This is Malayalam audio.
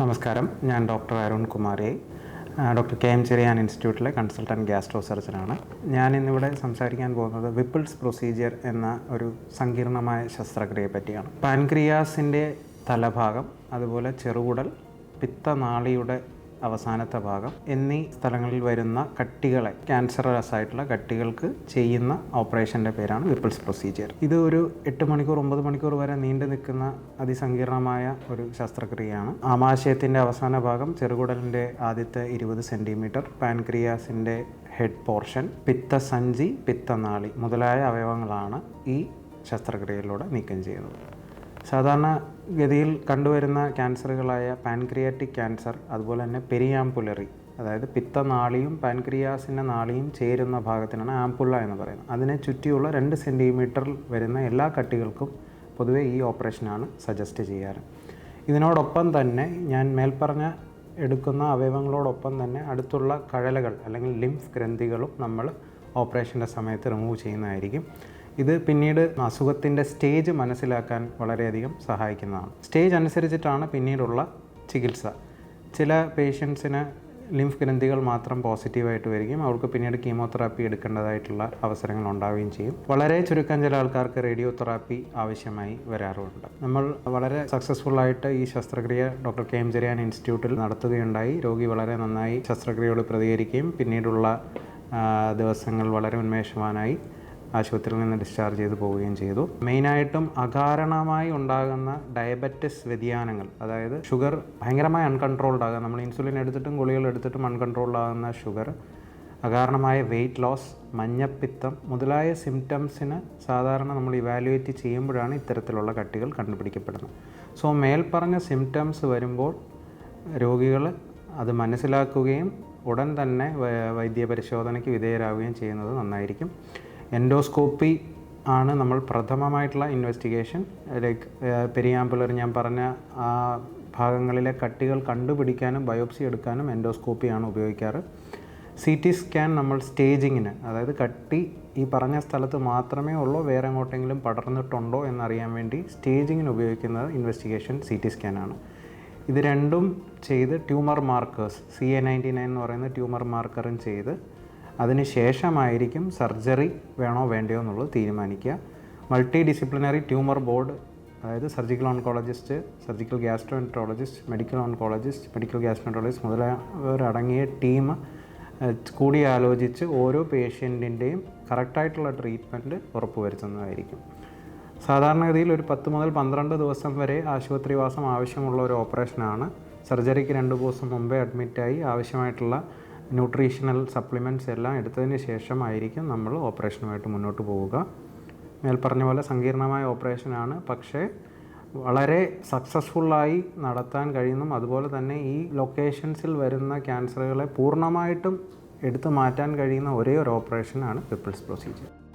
നമസ്കാരം. ഞാൻ doctor Arun Kumari. Doctor K M Cherian ഇൻസ്റ്റിറ്റ്യൂട്ടിലെ കൺസൾട്ടന്റ് ഗ്യാസ്ട്രോ സർജനാണ്. ഞാൻ ഇന്നിവിടെ സംസാരിക്കാൻ പോകുന്നത് വിപ്പിൾസ് പ്രൊസീജിയർ എന്ന ഒരു സങ്കീർണമായ ശസ്ത്രക്രിയയെ പറ്റിയാണ്. പാൻക്രിയാസിന്റെ തലഭാഗം അതുപോലെ ചെറുകുടൽ പിത്തനാളിയുടെ അവസാനത്തെ ഭാഗം. എന്നീ സ്ഥലങ്ങളിൽ വരുന്ന കട്ടികളെ ക്യാൻസറസ് ആയിട്ടുള്ള കട്ടികൾക്ക് ചെയ്യുന്ന ഓപ്പറേഷന്റെ പേരാണ് വിപ്പിൾസ് പ്രൊസീജിയർ. ഇത് ഒരു എട്ട് മണിക്കൂർ ഒമ്പത് മണിക്കൂർ വരെ നീണ്ടു നിൽക്കുന്ന അതിസങ്കീർണമായ ഒരു ശസ്ത്രക്രിയയാണ്. ആമാശയത്തിന്റെ അവസാന ഭാഗം ചെറുകുടലിന്റെ ആദ്യത്തെ ഇരുപത് സെന്റിമീറ്റർ പാൻക്രിയാസിന്റെ ഹെഡ് പോർഷൻ പിത്തസഞ്ചി പിത്തനാളി മുതലായ അവയവങ്ങളാണ് ഈ ശസ്ത്രക്രിയയിലൂടെ നീക്കം ചെയ്യുന്നത്. സാധാരണ ഗതിയിൽ കണ്ടുവരുന്ന ക്യാൻസറുകളായ പാൻക്രിയാറ്റിക് ക്യാൻസർ അതുപോലെ തന്നെ പെരിയാമ്പുലറി അതായത് പിത്തനാളിയും പാൻക്രിയാസിന്റെ നാളിയും ചേരുന്ന ഭാഗത്തിനാണ് ആംപുള്ള എന്ന് പറയുന്നത്. അതിനെ ചുറ്റിയുള്ള രണ്ട് സെന്റിമീറ്ററിൽ വരുന്ന എല്ലാ കട്ടികൾക്കും പൊതുവേ ഈ ഓപ്പറേഷനാണ് സജസ്റ്റ് ചെയ്യാറ്. ഇതിനോടൊപ്പം തന്നെ ഞാൻ മേൽപ്പറഞ്ഞ എടുക്കുന്ന അവയവങ്ങളോടൊപ്പം തന്നെ അടുത്തുള്ള കഴലകൾ അല്ലെങ്കിൽ ലിംഫ് ഗ്രന്ഥികളും നമ്മൾ ഓപ്പറേഷന്റെ സമയത്ത് റിമൂവ് ചെയ്യുന്നതായിരിക്കും. ഇത് പിന്നീട് അസുഖത്തിന്റെ സ്റ്റേജ് മനസ്സിലാക്കാൻ വളരെയധികം സഹായിക്കുന്നതാണ്. സ്റ്റേജ് അനുസരിച്ചിട്ടാണ് പിന്നീടുള്ള ചികിത്സ. ചില പേഷ്യൻസിന് ലിംഫ് ഗ്രന്ഥികൾ മാത്രം പോസിറ്റീവായിട്ട് വരികയും അവർക്ക് പിന്നീട് കീമോതെറാപ്പി എടുക്കേണ്ടതായിട്ടുള്ള അവസരങ്ങൾ ഉണ്ടാവുകയും ചെയ്യും. വളരെ ചുരുക്കം ചില ആൾക്കാർക്ക് റേഡിയോ തെറാപ്പി ആവശ്യമായി വരാറുമുണ്ട് നമ്മൾ വളരെ സക്സസ്ഫുൾ ആയിട്ട് ഈ ശസ്ത്രക്രിയ ഡോക്ടർ കെ എം ജെരിയാൻ ഇൻസ്റ്റിറ്റ്യൂട്ടിൽ നടത്തുകയുണ്ടായി. രോഗി വളരെ നന്നായി ശസ്ത്രക്രിയയോട് പ്രതികരിക്കുകയും പിന്നീടുള്ള ദിവസങ്ങൾ വളരെ ഉന്മേഷവാനായി. ആശുപത്രിയിൽ നിന്ന് ഡിസ്ചാർജ് ചെയ്ത് പോവുകയും ചെയ്തു. മെയിനായിട്ടും അകാരണമായി ഉണ്ടാകുന്ന ഡയബറ്റിസ് വ്യതിയാനങ്ങൾ അതായത് ഷുഗർ ഭയങ്കരമായി അൺകൺട്രോൾഡ് ആകുക നമ്മൾ ഇൻസുലിൻ എടുത്തിട്ടും ഗുളികൾ എടുത്തിട്ടും അൺകൺട്രോൾഡ് ആകുന്ന ഷുഗർ അകാരണമായ വെയിറ്റ് ലോസ് മഞ്ഞപ്പിത്തം മുതലായ സിംറ്റംസിന് സാധാരണ നമ്മൾ ഇവാലുവേറ്റ് ചെയ്യുമ്പോഴാണ് ഇത്തരത്തിലുള്ള കട്ടികൾ കണ്ടുപിടിക്കപ്പെടുന്നത്. സോ മേൽപ്പറഞ്ഞ സിംറ്റംസ് വരുമ്പോൾ രോഗികൾ അത് മനസ്സിലാക്കുകയും ഉടൻ തന്നെ വൈദ്യ പരിശോധനയ്ക്ക് വിധേയരാകുകയും ചെയ്യുന്നത് നന്നായിരിക്കും. എൻഡോസ്കോപ്പി ആണ് നമ്മൾ പ്രഥമമായിട്ടുള്ള ഇൻവെസ്റ്റിഗേഷൻ ലൈക്ക് പെരിയാമ്പുലർ ഞാൻ പറഞ്ഞ ആ ഭാഗങ്ങളിലെ കട്ടികൾ കണ്ടുപിടിക്കാനും ബയോപ്സി എടുക്കാനും എൻഡോസ്കോപ്പിയാണ് ഉപയോഗിക്കാറ്. സി ടി സ്കാൻ നമ്മൾ സ്റ്റേജിങ്ങിന് അതായത് കട്ടി ഈ പറഞ്ഞ സ്ഥലത്ത് മാത്രമേ ഉള്ളൂ വേറെ എങ്ങോട്ടെങ്കിലും പടർന്നിട്ടുണ്ടോ എന്നറിയാൻ വേണ്ടി സ്റ്റേജിങ്ങിന് ഉപയോഗിക്കുന്നത് ഇൻവെസ്റ്റിഗേഷൻ സി ടി സ്കാനാണ് ഇത് രണ്ടും ചെയ്ത് tumour markers C A ninety nine എന്ന് പറയുന്ന ട്യൂമർ മാർക്കറും ചെയ്ത് അതിന് ശേഷമായിരിക്കും സർജറി വേണോ വേണ്ടയോ എന്നുള്ളത് തീരുമാനിക്കുക. മൾട്ടി ഡിസിപ്ലിനറി ട്യൂമർ ബോർഡ് അതായത് surgical oncologist surgical gastroenterologist medical oncologist medical gastroenterologist മുതലായവരടങ്ങിയ team കൂടി ആലോചിച്ച് ഓരോ പേഷ്യന്റിന്റെയും കറക്റ്റായിട്ടുള്ള ട്രീറ്റ്മെന്റ് ഉറപ്പുവരുത്തുന്നതായിരിക്കും. സാധാരണഗതിയിൽ ഒരു പത്ത് മുതൽ പന്ത്രണ്ട് ദിവസം വരെ ആശുപത്രിവാസം ആവശ്യമുള്ള ഒരു ഓപ്പറേഷനാണ്. സർജറിക്ക് രണ്ട് ദിവസം മുമ്പേ അഡ്മിറ്റായി ആവശ്യമായിട്ടുള്ള ന്യൂട്രീഷണൽ സപ്ലിമെന്റ്സ് എല്ലാം എടുത്തതിന് ശേഷമായിരിക്കും നമ്മൾ ഓപ്പറേഷനുമായിട്ട് മുന്നോട്ട് പോവുക. മേൽപ്പറഞ്ഞ പോലെ സങ്കീർണമായ ഓപ്പറേഷനാണ് പക്ഷേ വളരെ സക്സസ്ഫുള്ളായി നടത്താൻ കഴിയുന്നു അതുപോലെ തന്നെ ഈ ലൊക്കേഷൻസിൽ വരുന്ന ക്യാൻസറുകളെ പൂർണമായിട്ടും എടുത്തു മാറ്റാൻ കഴിയുന്ന ഒരേ ഒരു ഓപ്പറേഷനാണ് പിപ്പിൾസ് പ്രൊസീജിയർ